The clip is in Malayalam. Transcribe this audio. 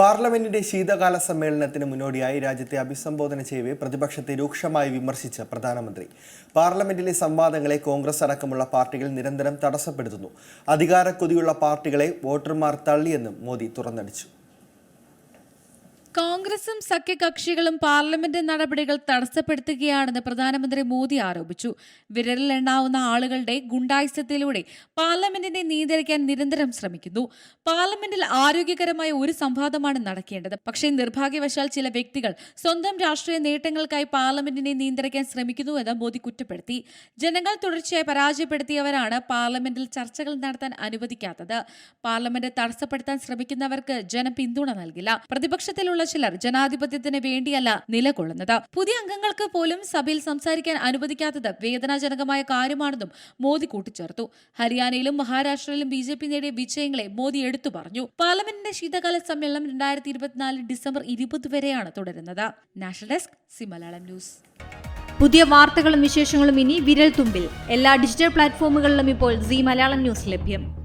പാർലമെന്റിന്റെ ശീതകാല സമ്മേളനത്തിന് മുന്നോടിയായി രാജ്യത്തെ അഭിസംബോധന ചെയ്യവേ പ്രതിപക്ഷത്തെ രൂക്ഷമായി വിമർശിച്ച പ്രധാനമന്ത്രി. പാർലമെന്റിലെ സംവാദങ്ങളെ കോൺഗ്രസ് അടക്കമുള്ള പാർട്ടികൾ നിരന്തരം തടസ്സപ്പെടുത്തുന്നു. അധികാരക്കൊതിയുള്ള പാർട്ടികളെ വോട്ടർമാർ തള്ളിയെന്നും മോദി തുറന്നടിച്ചു. കോൺഗ്രസും സഖ്യകക്ഷികളും പാർലമെന്റ് നടപടികൾ തടസ്സപ്പെടുത്തുകയാണെന്ന് പ്രധാനമന്ത്രി മോദി ആരോപിച്ചു. വിരലിലെണ്ണാവുന്ന ആളുകളുടെ ഗുണ്ടായുസത്തിലൂടെ പാർലമെന്റിനെ നിയന്ത്രിക്കാൻ നിരന്തരം ശ്രമിക്കുന്നു. പാർലമെന്റിൽ ആരോഗ്യകരമായ ഒരു സംവാദമാണ് നടക്കേണ്ടത്. പക്ഷേ നിർഭാഗ്യവശാൽ ചില വ്യക്തികൾ സ്വന്തം രാഷ്ട്രീയ നേട്ടങ്ങൾക്കായി പാർലമെന്റിനെ നിയന്ത്രിക്കാൻ ശ്രമിക്കുന്നു എന്ന് മോദി കുറ്റപ്പെടുത്തി. ജനങ്ങൾ തുടർച്ചയായി പരാജയപ്പെടുത്തിയവരാണ് പാർലമെന്റിൽ ചർച്ചകൾ നടത്താൻ അനുവദിക്കാത്തത്. പാർലമെന്റ് തടസ്സപ്പെടുത്താൻ ശ്രമിക്കുന്നവർക്ക് ജനം പിന്തുണ നൽകില്ല. പ്രതിപക്ഷത്തിലുള്ള ചിലർ ജനാധിപത്യത്തിന് വേണ്ടിയല്ല നിലകൊള്ളുന്നത്. പുതിയ അംഗങ്ങൾക്ക് പോലും സഭയിൽ സംസാരിക്കാൻ അനുവദിക്കാത്തത് വേദനാജനകമായ കാര്യമാണെന്നും മോദി കൂട്ടിച്ചേർത്തു. ഹരിയാനയിലും മഹാരാഷ്ട്രയിലും ബി ജെ പി നേടിയ വിജയങ്ങളെ മോദി എടുത്തു പറഞ്ഞു. പാർലമെന്റിന്റെ ശീതകാല സമ്മേളനം രണ്ടായിരത്തി ഇരുപത്തിനാല് ഡിസംബർ ഇരുപത് വരെയാണ് തുടരുന്നത്. National desk C Malayalam news. പുതിയ വാർത്തകളും വിശേഷങ്ങളും ഇനി വിരൽ തുമ്പിൽ. എല്ലാ ഡിജിറ്റൽ പ്ലാറ്റ്ഫോമുകളിലും ഇപ്പോൾ സി മലയാളം ന്യൂസ് ലഭ്യം.